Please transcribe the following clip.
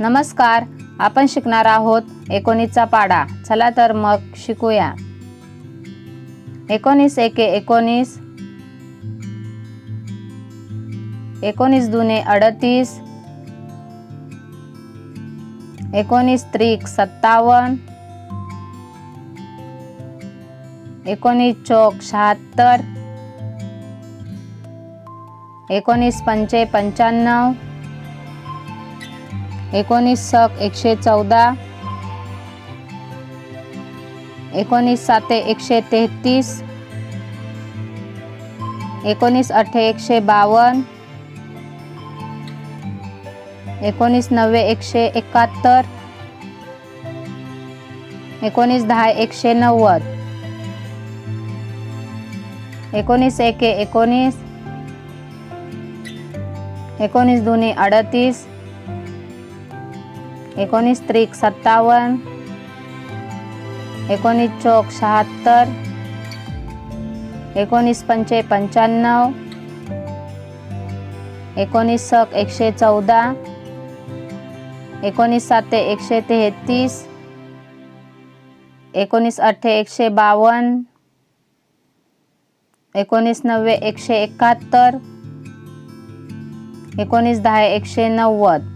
नमस्कार आपण शिकणार आहोत एकोणीसचा पाडा. चला तर मग शिकूया. एकोणीस एके एकोणीस. एकोणीस दुने अडतीस. एकोणीस त्रिक सत्तावन्न. एकोणीस चौक शहात्तर. एकोणीस पंचे पंच्याण्णव. एकोणीस सक एकशे चौदा. एकोणीस साते एकशे तेहतीस. एकोणीस अठ्ठे एकशे बावन्न. एकोणीस नव्वे एकशे एकाहत्तर. एकोणीस दहा एकशे नव्वद. एकोणीस एके एकोणीस. एकोणीस दोन्ही अडतीस. एकोणीस त्रिक सत्तावन्न. एकोणीस चौक शहात्तर. एकोणीस पंचे पंच्याण्णव. एकोणीस सक एकशे चौदा. एकोणीस साते एकशे तेहतीस. एकोणीस अठ्ठे एकशे बावन्न. एकोणीस नव्वे एकशे एकाहत्तर. एकोणीस दहा एकशे नव्वद.